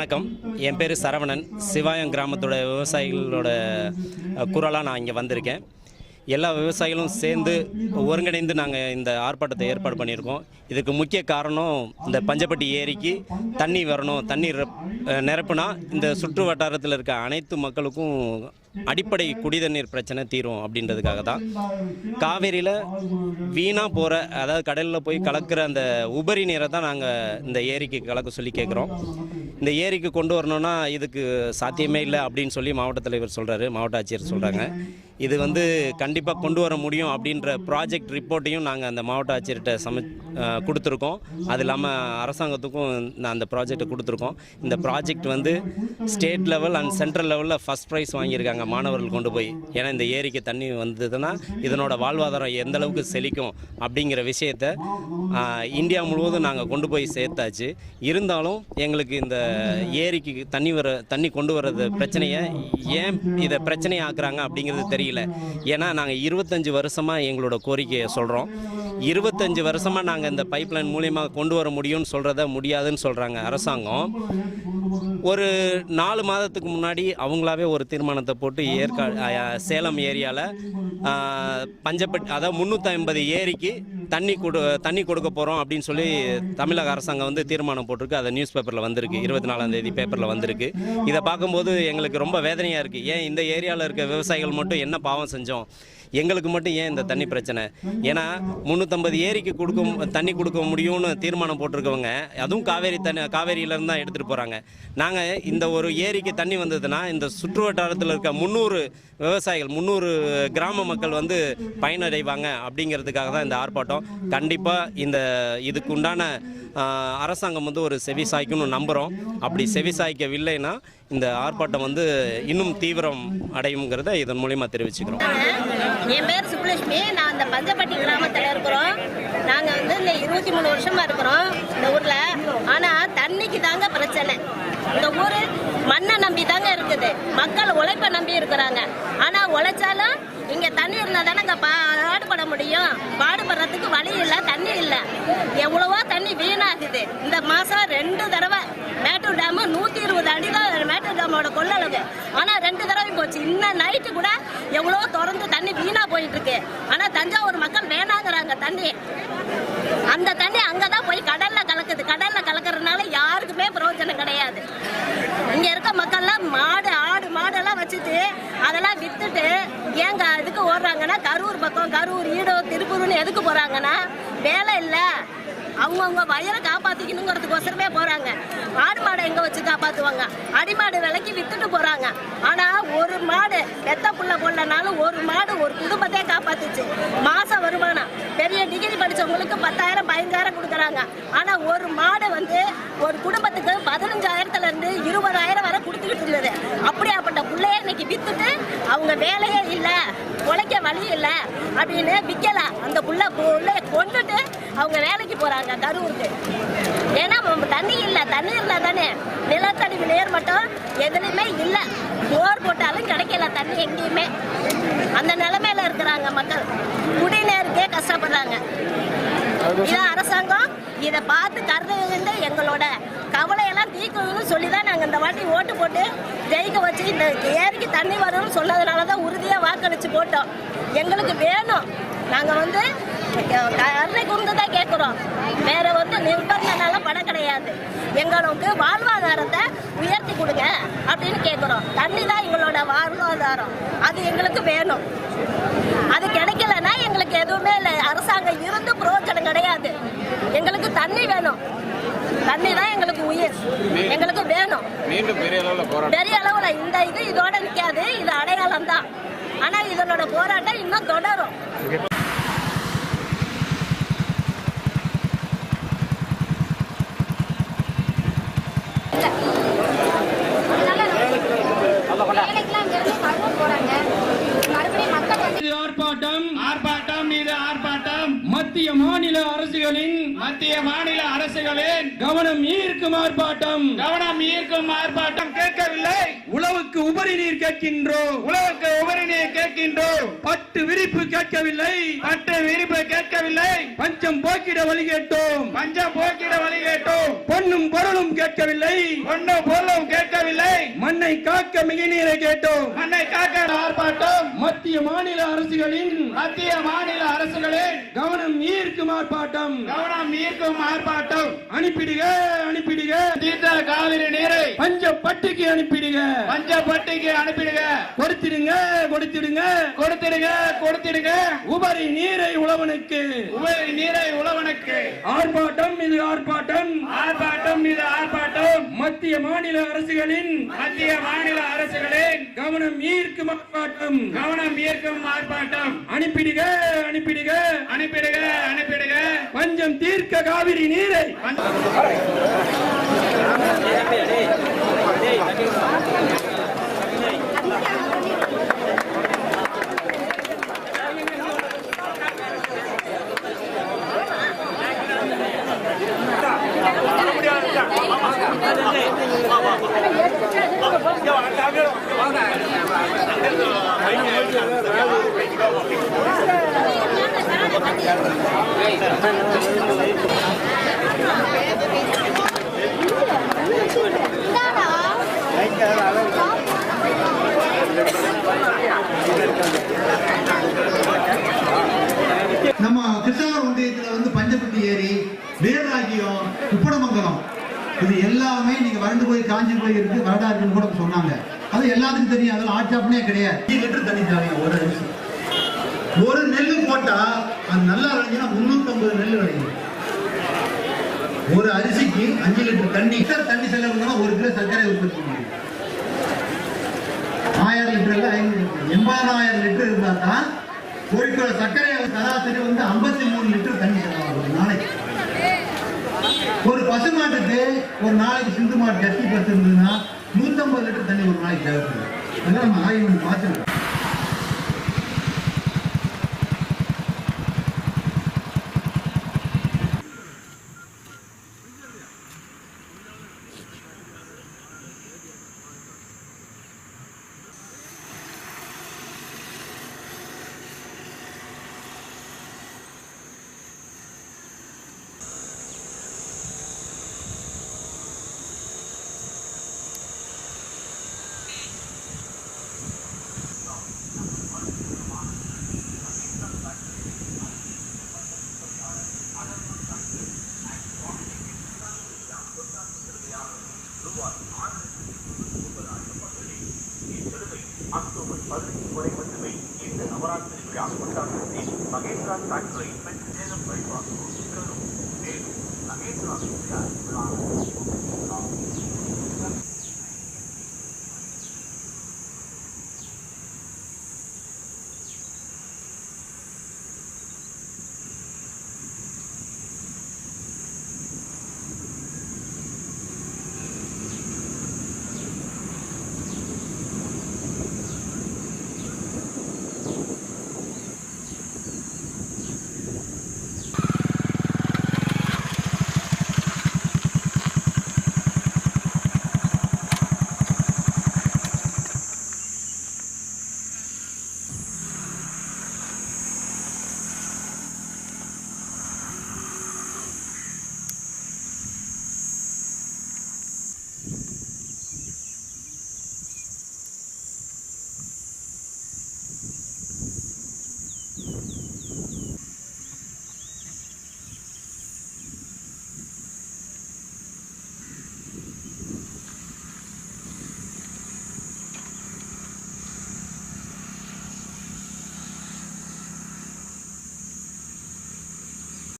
வணக்கம். என் பேர் சரவணன். சிவாயம் கிராமத்தோட விவசாயிகளோட குரலாக நான் இங்கே வந்திருக்கேன். எல்லா விவசாயிகளும் சேர்ந்து ஒருங்கிணைந்து நாங்கள் இந்த ஆர்ப்பாட்டத்தை ஏற்பாடு பண்ணியிருக்கோம். இதுக்கு முக்கிய காரணம் இந்த பஞ்சப்பட்டி ஏரிக்கு தண்ணி வரணும். தண்ணி நிரப்புனா இந்த சுற்று வட்டாரத்தில் இருக்க அனைத்து மக்களுக்கும் அடிப்படை குடிதண்ணீர் பிரச்சனை தீரும் அப்படின்றதுக்காக தான். காவேரியில் வீணாக போகிற அதாவது கடலில் போய் கலக்கிற அந்த உபரி நீரை தான் நாங்கள் இந்த ஏரிக்கு கலக்க சொல்லி கேட்குறோம் இந்த ஏரிக்கு கொண்டு வரணும்னா இதுக்கு சாத்தியமே இல்லை அப்படின்னு சொல்லி மாவட்ட தலைவர் சொல்கிறாரு மாவட்ட ஆட்சியர் சொல்கிறாங்க இது வந்து கண்டிப்பாக கொண்டு வர முடியும் அப்படின்ற ப்ராஜெக்ட் ரிப்போர்ட்டையும் நாங்கள் அந்த மாவட்ட ஆட்சியர்கிட்ட சம கொடுத்துருக்கோம். அது இல்லாமல் அரசாங்கத்துக்கும் நான் அந்த ப்ராஜெக்டை கொடுத்துருக்கோம். இந்த ப்ராஜெக்ட் வந்து ஸ்டேட் லெவல் அண்ட் சென்ட்ரல் லெவலில் ஃபஸ்ட் ப்ரைஸ் வாங்கியிருக்காங்க மாணவர்கள் கொண்டு போய். ஏன்னா இந்த ஏரிக்கு தண்ணி வந்ததுன்னா இதனோட வாழ்வாதாரம் எந்த அளவுக்கு செழிக்கும் அப்படிங்கிற விஷயத்த இந்தியா முழுவதும் நாங்கள் கொண்டு போய் சேர்த்தாச்சு. இருந்தாலும் எங்களுக்கு இந்த ஏரிக்கு தண்ணி வர தண்ணி கொண்டு வர்றது பிரச்சனையை ஏன் இதை பிரச்சனையாக்குறாங்க ஆக்குறாங்க அப்படிங்கிறது முடியல ஏன்னா நாங்கள் இருபத்தஞ்சி வருஷமாக எங்களோட கோரிக்கையை சொல்கிறோம் இருபத்தஞ்சு வருஷமாக நாங்கள் இந்த பைப்லைன் மூலியமாக கொண்டு வர முடியும்னு சொல்கிறத முடியாதுன்னு சொல்கிறாங்க அரசாங்கம். ஒரு நாலு மாதத்துக்கு முன்னாடி அவங்களாவே ஒரு தீர்மானத்தை போட்டு ஏற்கா சேலம் ஏரியாவில் பஞ்சப்பட் அதாவது முந்நூற்றி ஐம்பது ஏரிக்கு தண்ணி கொடு தண்ணி கொடுக்க போகிறோம் அப்படின்னு சொல்லி தமிழக அரசாங்கம் வந்து தீர்மானம் போட்டிருக்கு. அதை நியூஸ் பேப்பரில் வந்திருக்கு. இருபத்தி நாலாம் தேதி பேப்பரில் வந்திருக்கு. இதை பார்க்கும்போது எங்களுக்கு ரொம்ப வேதனையாக இருக்குது ஏன் இந்த ஏரியாவில் இருக்க விவசாயிகள் மட்டும் என்ன பாவம் செஞ்சோம்? எங்களுக்கு மட்டும் ஏன் இந்த தண்ணி பிரச்சனை? ஏன்னா முந்நூற்றம்பது ஏரிக்கு கொடுக்க தண்ணி கொடுக்க முடியும்னு தீர்மானம் போட்டிருக்கவங்க அதுவும் காவேரி தண்ணி காவேரியிலேருந்து தான் எடுத்துகிட்டு போகிறாங்க நாங்கள் இந்த ஒரு ஏரிக்கு தண்ணி வந்ததுன்னா இந்த சுற்று வட்டாரத்தில் இருக்க முந்நூறு விவசாயிகள் முந்நூறு கிராம மக்கள் வந்து பயனடைவாங்க அப்படிங்கிறதுக்காக தான் இந்த ஆர்ப்பாட்டம். கண்டிப்பாக இந்த இதுக்கு உண்டான அரசாங்கம் வந்து ஒரு செவி சாய்க்கணும்னு நம்புகிறோம் அப்படி செவி சாய்க்கவில்லைன்னா இந்த ஆர்ப்பாட்டம் வந்து இன்னும் தீவிரம் அடையுங்கிறத இதன் மூலிமா தெரிவிச்சுக்கிறோம். என் பேர் சுப்புலட்சுமி. நான் இந்த பஞ்சப்பட்டி கிராமத்தில் இருக்கிறோம். நாங்கள் வந்து இந்த இருபத்தி மூணு வருஷமா இருக்கிறோம் இந்த ஊரில். ஆனால் தண்ணிக்கு தாங்க பிரச்சனை. இந்த ஊர் மண்ணை நம்பி தாங்க இருக்குது. மக்கள் உழைப்பை நம்பி இருக்கிறாங்க. ஆனால் உழைச்சாலும் இங்கே தண்ணி இருந்தால் தானேங்க பாடுபட முடியும். பாடுபடுறதுக்கு வழி இல்லை தண்ணி இல்லை. எவ்வளவோ தண்ணி வீணாகுது. இந்த மாதம் ரெண்டு தடவை மேட்டூர் கொள்ளளவு. ஆனா ரெண்டு தடவை போச்சு. இன்னும் நைட்டு கூட எவ்வளோ திறந்து தண்ணி வீணா போயிட்டு இருக்கு ஆனால் தஞ்சாவூர் மக்கள் வேணாங்கிறாங்க தண்ணி. அந்த தண்ணி அங்கதான் போய் கடல்ல கலக்குது. கடல்ல கலக்கறதுனால யாருக்குமே பிரயோஜனம் கிடையாது. இங்க இருக்க மக்கள்லாம் மாடு ஆடு மாடெல்லாம் வச்சுட்டு அதெல்லாம் வித்துட்டு ஏங்க இதுக்கு ஓடுறாங்கன்னா கரூர் பக்கம் கரூர் ஈடோ திருப்பூர்னு எதுக்கு போறாங்கன்னா வேலை இல்லை. அவங்கவுங்க வயலை காப்பாத்திக்கணுங்கிறதுக்கோசரமே போறாங்க. ஆடு மாடை எங்க வச்சு காப்பாத்துவாங்க? அடிமாடு விலைக்கு வித்துட்டு போறாங்க. ஆனா ஒரு மாடு பெத்த புள்ள போடலனாலும் ஒரு மாடு ஒரு குடும்பத்தையே காப்பாத்துச்சு. மாச வருமானம். பெரிய டிகிரி படிச்சவங்களுக்கு பத்தாயிரம் பதினஞ்சாயிரம் கொடுக்குறாங்க. ஆனா ஒரு மாடு வந்து ஒரு குடும்பத்துக்கு பதினஞ்சாயிரத்துல இருந்து இருபதாயிரம் வரை இருந்தது அப்படியாப்பட்ட பிள்ளைய இன்னைக்கு வித்துட்டு அவங்க வேலையே இல்லை உழைக்க வழி இல்லை அப்படின்னு விற்கல அந்த புள்ள பிள்ளைய கொண்டுட்டு அவங்க வேலைக்கு போறாங்க கரூருக்கு. ஏன்னா தண்ணி இல்லை தண்ணி இல்லை தானே நிலத்தடி நேர் மட்டும் எதுலையுமே இல்லை. போர் போட்டாலும் கிடைக்கல தண்ணி எங்கேயுமே. அந்த நிலைமையில இருக்கிறாங்க மக்கள். குடிநீருக்கே கஷ்டப்படுறாங்க. இதான் அரசாங்கம் இதை பார்த்து கருதுந்து எங்களோட கவலையெல்லாம் ஜெயிக்கணும்னு சொல்லி தான் நாங்கள் இந்த வாட்டி ஓட்டு போட்டு ஜெயிக்க வச்சு இந்த ஏரிக்கு தண்ணி வரும்னு சொன்னதுனால தான் உறுதியாக வாக்களிச்சு போட்டோம். எங்களுக்கு வேணும். நாங்கள் வந்து கருணை குந்து தான் கேட்குறோம் வேற வந்து நிர்பந்தனால படம் கிடையாது. எங்களுக்கு வாழ்வாதாரத்தை உயர்த்தி கொடுங்க அப்படின்னு கேட்குறோம் தண்ணி தான் எங்களோட வாழ்வாதாரம். அது எங்களுக்கு வேணும். அது கிடைக்கலன்னா எங்களுக்கு எதுவுமே இல்லை. அரசாங்கம் இருந்து பிரயோஜனம் கிடையாது. எங்களுக்கு தண்ணி வேணும். தண்ணி தான் எங்களுக்கு உயிர் எங்களுக்கு வேணும். மீண்டும் பெரிய அளவில் பெரிய அளவுல இந்த இது இதோட நிக்காது. இது அடையாளம் தான். ஆனா இதனோட போராட்டம் இன்னும் தொடரும். இது ஆர்ப்பாட்டம் ஆர்ப்பாட்டம் மீது ஆர்ப்பாட்டம். மத்திய மாநில அரசுகளின் மத்திய மாநில அரசுகளின் கவனம் ஈர்க்கும் ஆர்ப்பாட்டம். கவனம் ஈர்க்கும் ஆர்ப்பாட்டம் கேட்கவில்லை. உழவுக்கு உபரி நீர் கேட்கின்றோம். உழவுக்கு உபரி நீர் கேட்கின்றோம். பட்டு விரிப்பு கேட்கவில்லை. பட்டு விரிப்பு கேட்கவில்லை. பஞ்சம் போக்கிட வழி கேட்டோம். பஞ்சம் போக்கிட வழி கேட்டோம். பொன்னும் பொருளும் கேட்கவில்லை. ஒன்னும் பொருளும் கேட்கவில்லை. மண்ணை காக்க மிக நீரை கேட்டோம். மண்ணை காக்க ஆர்ப்பாட்டம். மத்திய மாநில அரசுகளின் மத்திய மாநில அரசுகளின் கவனம் ஈர்க்கும் ஆர்ப்பாட்டம் கவனம் ஈர்க்கும் ஆர்ப்பாட்டம் அனுப்பிடுக அனுப்பிடுக. தீர்த்த காவிரி நீரை. பஞ்சப்பட்டிக்கு அனுப்பிடுக. பஞ்சப்பட்டிக்கு அனுப்பிடுங்க கொடுத்திடுங்க கொடுத்திடுங்க. கொடுத்திடுங்க கொடுத்திடுங்க உபரி நீரை உழவனுக்கு. உபரி நீரை உழவனுக்கு. ஆர்ப்பாட்டம் இது ஆர்ப்பாட்டம். ஆர்ப்பாட்டம் இது ஆர்ப்பாட்டம். மத்திய மாநில அரசுகளின் மத்திய மாநில அரசுகளின் கவனம் ஈர்க்கும் ஆர்ப்பாட்டம் கவனம் ஈர்க்கும் ஆர்ப்பாட்டம். அனுப்பிடுக அனுப்பிடுக. அனுப்பிடுக. அனுப்பிடுக பஞ்சம் தீர்க்க காவிரி நீரை. நம்ம கிருஷ்ணகிரி ஒன்றியத்தில் வந்து பஞ்சப்பட்டி ஏரி வீரராக்கியம் உப்படமங்கலம் இது எல்லாமே நீங்க வறண்டு போய் காஞ்சி போய் இருக்கு வரடா இருக்குன்னு கூட சொன்னாங்க. அது எல்லாத்துக்கும் தெரியும். அதெல்லாம் ஆட்சாப்னே கிடையாது. லிட்டர் தண்ணி தேவையா ஒரு அரிசி ஒரு நெல்லு போட்டா அது நல்லா விளைஞ்சுன்னா முன்னூத்தி நெல் விளையும் ஒரு அரிசிக்கு அஞ்சு லிட்டர் தண்ணி லிட்டர் தண்ணி செலவுனா ஒரு கிலோ சர்க்கரை உற்பத்தி ஆயிரம் லிட்டர் இல்ல ஐநூறு எண்பதாயிரம் லிட்டர் இருந்தா தான் ஒரு கிலோ சர்க்கரை சராசரி வந்து ஐம்பத்தி மூணு லிட்டர் தண்ணி செலவாகும் நாளைக்கு. ஒரு பசு மாட்டுக்கு ஒரு நாளைக்கு சிந்து மாட்டு கட்டி பத்து இருந்ததுன்னா நூத்தம்பது லிட்டர் தண்ணி ஒரு நாளைக்கு தேவைப்படுது. அதெல்லாம் நம்ம ஆய்வு பண்ணி பார்த்துருக்கோம் அக்டோபர் பதினைந்து வரை மட்டுமே இந்த நவராத்திரி விழா கொண்டாட்டத்தை மகேந்திரா ஃபேக்டரி பெண் நேரம் வழிபாடு மேலும் மகேந்திரா